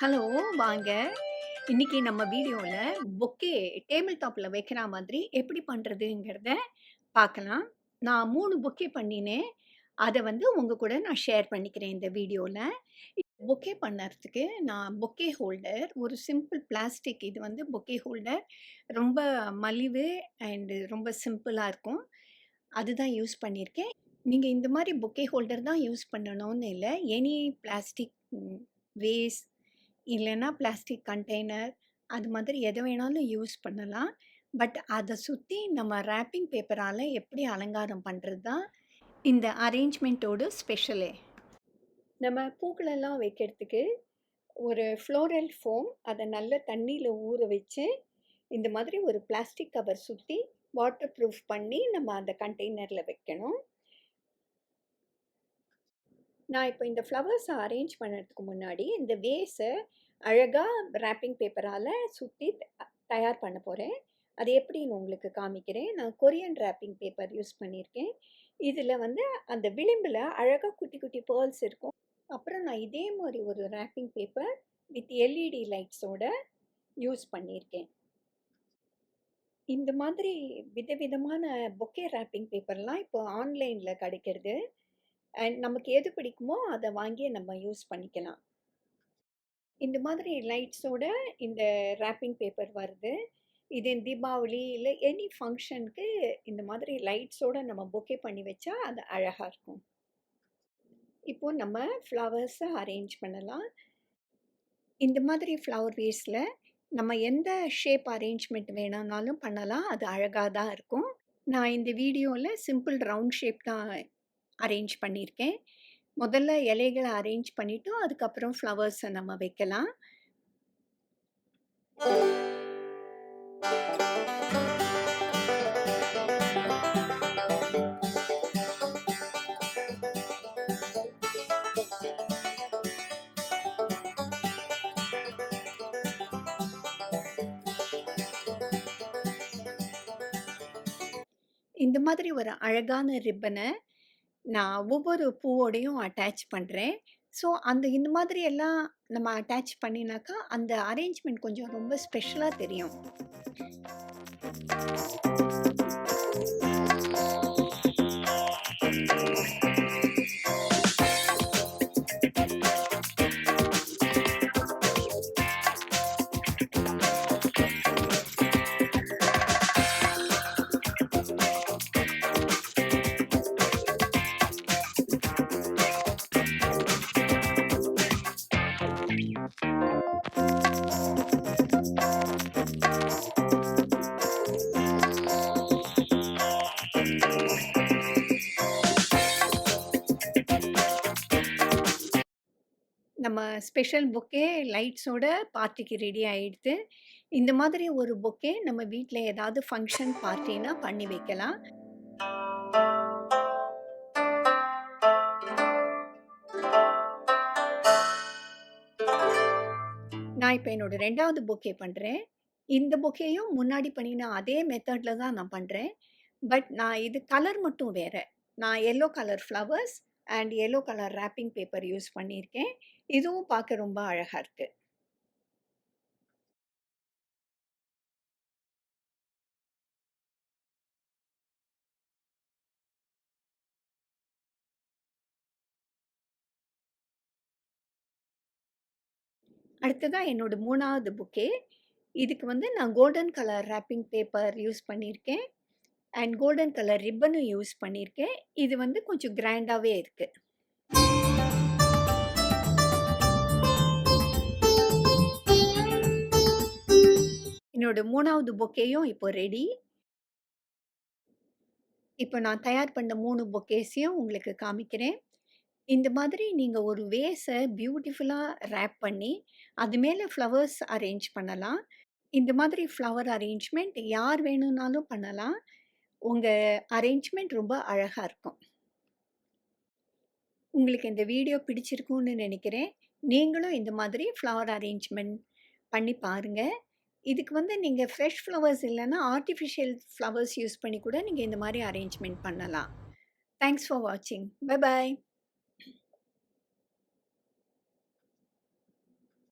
Hello வாங்க. இன்னைக்கு நம்ம வீடியோவில் பொக்கே டேபிள் டாப்பில் வைக்கிற மாதிரி எப்படி பண்ணுறதுங்கிறத பார்க்கலாம். நான் மூணு பொக்கே பண்ணினேன். அதை வந்து உங்கள் கூட நான் ஷேர் பண்ணிக்கிறேன் இந்த வீடியோவில் பொக்கே பண்ணுறதுக்கு நான் பொக்கே ஹோல்டர் ஒரு சிம்பிள் பிளாஸ்டிக் இது வந்து பொக்கே ஹோல்டர். ரொம்ப மலிவு அண்டு ரொம்ப சிம்பிளாக இருக்கும். அதுதான் யூஸ் பண்ணியிருக்கேன். நீங்கள் இந்த மாதிரி பொக்கே ஹோல்டர் தான் யூஸ் பண்ணணும்னு இல்லை எனி பிளாஸ்டிக் வேஸ் இல்லைன்னா பிளாஸ்டிக் கண்டெய்னர் அது மாதிரி எதை வேணாலும் யூஸ் பண்ணலாம். பட் அதை சுற்றி நம்ம ரேப்பிங் பேப்பரால் எப்படி அலங்காரம் பண்ணுறது தான் இந்த அரேஞ்ச்மெண்ட்டோட ஸ்பெஷலே. நம்ம பூக்களெல்லாம் வைக்கிறதுக்கு ஒரு ஃப்ளோரல் ஃபோம் அதை நல்ல தண்ணியில் ஊற வச்சு, இந்த மாதிரி ஒரு பிளாஸ்டிக் கவர் சுற்றி வாட்டர் ப்ரூஃப் பண்ணி நம்ம அந்த கண்டெய்னரில் வைக்கணும். நான் இப்போ இந்த ஃப்ளவர்ஸை அரேஞ்ச் பண்ணுறதுக்கு முன்னாடி, இந்த வேஸை அழகாக ராப்பிங் பேப்பரால் சுற்றி தயார் பண்ண போகிறேன் அது எப்படின்னு உங்களுக்கு காமிக்கிறேன். நான் கொரியன் ராப்பிங் பேப்பர் யூஸ் பண்ணியிருக்கேன். இதில் வந்து அந்த விளிம்பில் அழகாக குட்டி குட்டி பேர்ல்ஸ் இருக்கும். அப்புறம் நான் இதே மாதிரி ஒரு ரேப்பிங் பேப்பர் வித் எல்இடி லைட்ஸோட யூஸ் பண்ணியிருக்கேன். இந்த மாதிரி விதவிதமான பொக்கே ராப்பிங் பேப்பர்லாம் இப்போ ஆன்லைனில் கிடைக்கிறது. அண்ட் நமக்கு எது பிடிக்குமோ அதை வாங்கி நம்ம யூஸ் பண்ணிக்கலாம். இந்த மாதிரி லைட்ஸோட இந்த ராப்பிங் பேப்பர் வருது. இது தீபாவளி இல்லை எனி ஃபங்க்ஷனுக்கு இந்த மாதிரி லைட்ஸோட நம்ம பொக்கே பண்ணி வச்சா அது அழகாக இருக்கும். இப்போது நம்ம ஃப்ளவர்ஸை அரேஞ்ச் பண்ணலாம். இந்த மாதிரி ஃப்ளவர் வேஸில் நம்ம எந்த ஷேப் அரேஞ்ச்மெண்ட் வேணும்னாலும் பண்ணலாம். அது அழகாக தான் இருக்கும். நான் இந்த வீடியோவில் சிம்பிள் ரவுண்ட் ஷேப் தான் அரேஞ்ச் பண்ணியிருக்கேன். முதல்ல இலைகளை அரேஞ்ச் பண்ணிவிட்டோம் அதுக்கப்புறம் ஃப்ளவர்ஸை நம்ம வைக்கலாம். இந்த மாதிரி ஒரு அழகான ரிப்பனை நான் ஒவ்வொரு பூவோடையும் அட்டாச் பண்ணுறேன் ஸோ அந்த இந்த மாதிரி எல்லாம் நம்ம அட்டாச் பண்ணினாக்கா, அந்த அரேஞ்ச்மெண்ட் கொஞ்சம் ரொம்ப ஸ்பெஷலாக தெரியும். நம்ம ஸ்பெஷல் பொக்கே லைட்ஸோட பார்ட்டிக்கு ரெடி ஆகிடுது இந்த மாதிரி ஒரு பொக்கே நம்ம வீட்டில் ஏதாவது ஃபங்க்ஷன் பார்ட்டினா பண்ணி வைக்கலாம். நான் இப்போ என்னோட 2வது பொக்கே பண்ணுறேன் இந்த பொக்கேயும் முன்னாடி பண்ணின அதே மெத்தடில் தான் நான் பண்ணுறேன் பட் நான் இது கலர் மட்டும் வேறு. நான் yellow colour flowers and yellow colour wrapping paper use பண்ணியிருக்கேன். இதுவும் பார்க்க ரொம்ப அழகாக இருக்குது அடுத்ததாக என்னோட மூணாவது புக்கே இதுக்கு வந்து நான் golden colour wrapping paper use பண்ணியிருக்கேன். அண்ட் கோல்டன் கலர் ரிப்பனும் யூஸ் பண்ணியிருக்கேன். இது வந்து கொஞ்சம் கிராண்டாகவே இருக்குது என்னோட மூணாவது பொக்கேயும் இப்போ ரெடி. இப்போ நான் தயார் பண்ண மூணு பொக்கேஸையும் உங்களுக்கு காமிக்கிறேன். இந்த மாதிரி நீங்கள் ஒரு வேஸை பியூட்டிஃபுல்லாக ரேப் பண்ணி, அது மேலே ஃப்ளவர்ஸ் அரேஞ்ச் பண்ணலாம். இந்த மாதிரி ஃப்ளவர் அரேஞ்ச்மெண்ட் யார் வேணும்னாலும் பண்ணலாம். உங்கள் அரேஞ்ச்மெண்ட் ரொம்ப அழகாக இருக்கும். உங்களுக்கு இந்த வீடியோ பிடிச்சிருக்கும்னு நினைக்கிறேன். நீங்களும் இந்த மாதிரி ஃப்ளவர் அரேஞ்ச்மெண்ட் பண்ணி பாருங்க. இதுக்கு வந்து நீங்கள் ஃப்ரெஷ் ஃப்ளவர்ஸ் இல்லைன்னா ஆர்ட்டிஃபிஷியல் ஃப்ளவர்ஸ் யூஸ் பண்ணி கூட நீங்கள் இந்த மாதிரி அரேஞ்ச்மெண்ட் பண்ணலாம். தேங்க்ஸ் ஃபார் வாட்சிங். Bye bye